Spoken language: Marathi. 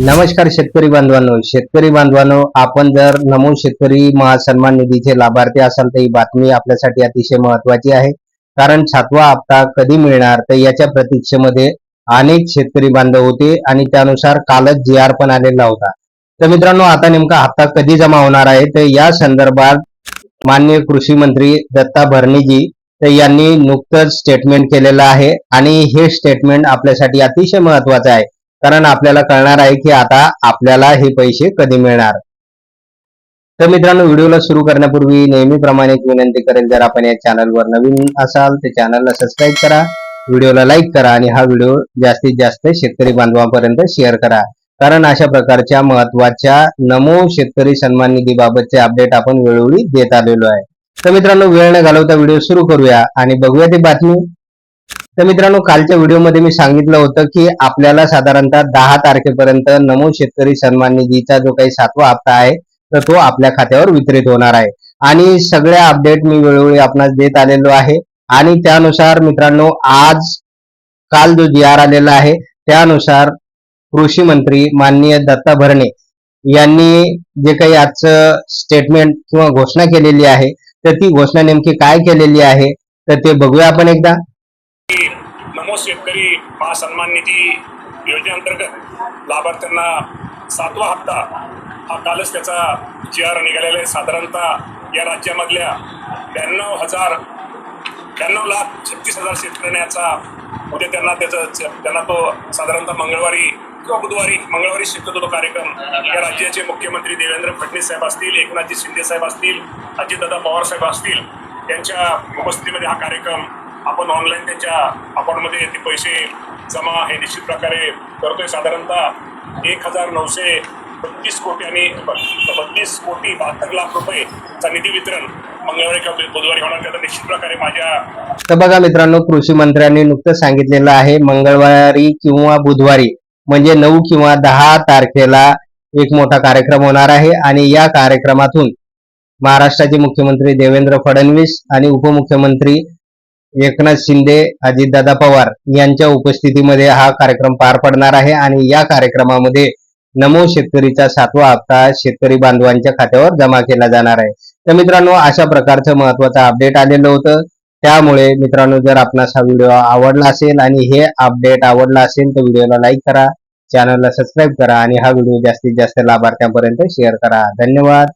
नमस्कार शेतकरी बांधवांनो. शेतकरी बांधवांनो आपण जर नमो शेतकरी महासन्मान निधीचे लाभार्थी असाल तर ही बातमी आपल्यासाठी अतिशय महत्वाची आहे. कारण सातवा हप्ता कधी मिळणार तर याच्या प्रतीक्षेमध्ये अनेक शेतकरी बांधव होते आणि त्यानुसार कालच जी आर पण आलेला होता. तर मित्रांनो आता नेमका हप्ता कधी जमा होणार आहे? तर या संदर्भात माननीय कृषी मंत्री दत्ता भरणेजी तर यांनी नुकतंच स्टेटमेंट केलेलं आहे आणि हे स्टेटमेंट आपल्यासाठी अतिशय महत्वाचं आहे. कारण आपल्याला कळणार आहे की आता आपल्याला हे पैसे कधी मिळणार. तर मित्रांनो व्हिडिओला सुरू करण्यापूर्वी नेहमीप्रमाणे एक विनंती करेल जर आपण या चॅनलवर नवीन असाल तर चॅनलला सबस्क्राईब करा व्हिडिओला लाईक करा आणि हा व्हिडिओ जास्तीत जास्त शेतकरी बांधवांपर्यंत शेअर करा. कारण अशा प्रकारच्या महत्त्वाच्या नमो शेतकरी सन्मान निधी बाबतचे अपडेट आपण वेळोवेळी देत आलेलो आहे. तर मित्रांनो वेळ न घालवता व्हिडिओ सुरू करूया आणि बघूया ती बातमी. तर मित्रांनो कालच्या व्हिडिओमध्ये मी सांगितलं होतं की आपल्याला साधारणतः दहा तारखेपर्यंत नमो शेतकरी सन्मान निधीचा जो काही सातवा हप्ता आहे तर तो आपल्या खात्यावर वितरित होणार आहे. आणि सगळ्या अपडेट मी वेळोवेळी आपणास देत आलेलो आहे. आणि त्यानुसार मित्रांनो आज काल जो जी आर आलेला आहे त्यानुसार कृषी मंत्री माननीय दत्ता भरणे यांनी जे काही आजचं स्टेटमेंट किंवा घोषणा केलेली आहे तर ती घोषणा नेमकी काय केलेली आहे तर ते बघूया आपण एकदा. शेतकरी महासन्मान निधी योजनेअंतर्गत लाभार्थ्यांना सातवा हप्ता हा कालच त्याचा जी आर निघालेला आहे. साधारणतः या राज्यामधल्या ब्याण्णव हजार ब्याण्णव लाख छत्तीस हजार शेतकऱ्यांना याचा उद्या त्यांना त्याचा त्यांना तो साधारणतः मंगळवारी किंवा बुधवारी मंगळवारी शक्यतो तो कार्यक्रम. या राज्याचे मुख्यमंत्री देवेंद्र फडणवीस साहेब असतील एकनाथजी शिंदे साहेब असतील अजितदादा पवार साहेब असतील त्यांच्या उपस्थितीमध्ये हा कार्यक्रम आपण ऑनलाईन त्यांच्या अकाउंटमध्ये ते पैसे जमा हे निश्चित प्रकारे करतोय. साधारणतः एक हजार नऊशे बत्तीस कोटी आणि बत्तीस कोटी बहात्तर लाख रुपयेचा निधी वितरण मंगळवारी किंवा बुधवारी होणार. त्याचा निश्चित प्रकारे माझ्या तर बघा मित्रांनो कृषी मंत्र्यांनी नुकतं सांगितलेलं आहे मंगळवारी किंवा बुधवारी म्हणजे नऊ किंवा दहा तारखेला एक मोठा कार्यक्रम होणार आहे आणि या कार्यक्रमातून महाराष्ट्राचे मुख्यमंत्री देवेंद्र फडणवीस आणि उपमुख्यमंत्री एकनाथ शिंदे अजितदादा पवार यांच्या उपस्थितीमध्ये हा कार्यक्रम पार पडणार आहे आणि या कार्यक्रमामध्ये नमो शेतकरीचा सातवा हप्ता शेतकरी बांधवांच्या खात्यावर जमा केला जाणार आहे. तर मित्रांनो अशा प्रकारचं महत्वाचं अपडेट आलेलं होतं. त्यामुळे मित्रांनो जर आपणास हा व्हिडिओ आवडला असेल आणि हे अपडेट आवडला असेल तर व्हिडिओला लाईक करा चॅनलला सबस्क्राईब करा आणि हा व्हिडिओ जास्तीत जास्त लाभार्थ्यांपर्यंत शेअर करा. धन्यवाद.